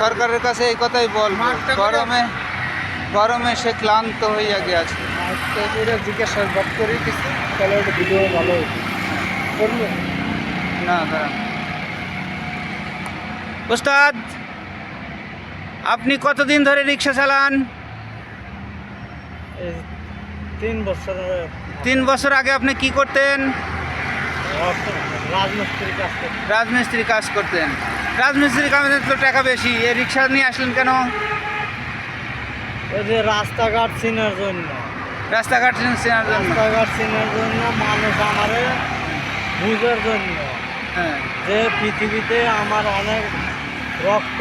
সরকারের কাছে এই কথাই বল গরমে গরমে সে ক্লান্ত হইয়া গিয়াছে। জিজ্ঞাসাবাদ করে কিছু তাহলে ওটা ভিডিও ভালো না দাঁড়ান। উস্তাদ আপনি কতদিন ধরে রিক্সা চালান? তিন বছর তিন বছর আগে আপনি কি করতেন? রাজমিস্ত্রি কাজ করতেন। রাজমিস্ত্রি কাজে তো টাকা বেশি। এই রিক্সা নিয়ে আসলেন কেন? ওই যে রাস্তাঘাট চিনার জন্য। রাস্তাঘাট চেনার জন্য। রাস্তাঘাট চিনার জন্য মানুষ আমারে বুঝার জন্য। হ্যাঁ। যে পৃথিবীতে আমার অনেক রক্ত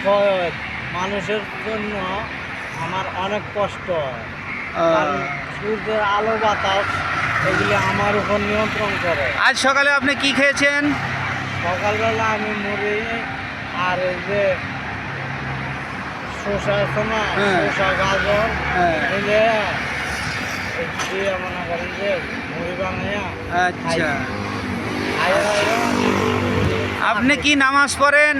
ক্ষয় হয় মানুষের জন্য আমার অনেক কষ্ট হয়। সূর্যের আলো বাতাস এগুলি আমার উপর নিয়ন্ত্রণ করে। আজ সকালে আপনি কি খেয়েছেন? সকালবেলা আমি মুড়ি আর এই যে শসা আছে না হ্যাঁ। শসা গাজর হ্যাঁ। দিয়ে মনে করেন যে মুড়ি বানাইয়া আচ্ছা। আপনি কি নামাজ পড়েন?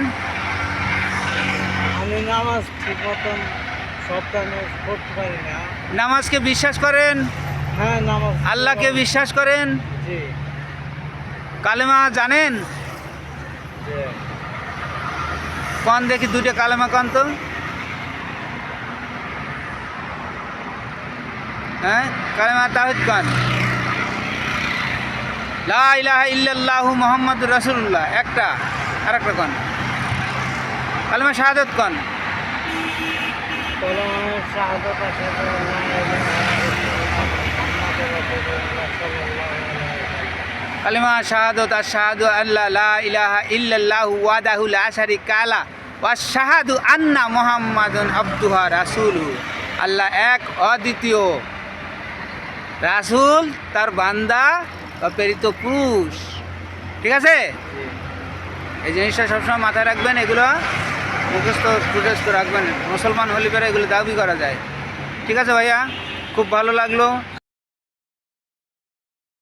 আমি নামাজ ঠিক মতন টাইমে পড়তে পারি না। নামাজকে বিশ্বাস করেন? আল্লাহকে বিশ্বাস করেন? কালেমা জানেন? কন দেখি দুইটা কালেমা কন তো। হ্যাঁ কালেমা তাহিদ কন। লা ইলাহা ইল্লাল্লাহু মুহাম্মাদুর রাসূলুল্লাহ একটা আরেকটা কন। কালেমা শাহাদাত কন। শাহাদত কালিমা শাহাদত, আশহাদু আল্লাহ লা ইলাহা ইল্লাল্লাহু ওয়াহদাহু লা শারিকা লা ওয়া শাহাদু আন্না মুহাম্মাদুন আবদুহা রাসূলুহু। আল্লাহ এক অদ্বিতীয় রাসূল, তার বান্দা বা প্রেরিত পুরুষ। ঠিক আছে? এই জিনিসটা সবসময় মাথায় রাখবেন, এগুলো মুখস্থ টুটেস্থ রাখবেন। মুসলমান হলে পরে এগুলো দাবি করা যায়। ঠিক আছে ভাইয়া? খুব ভালো লাগল।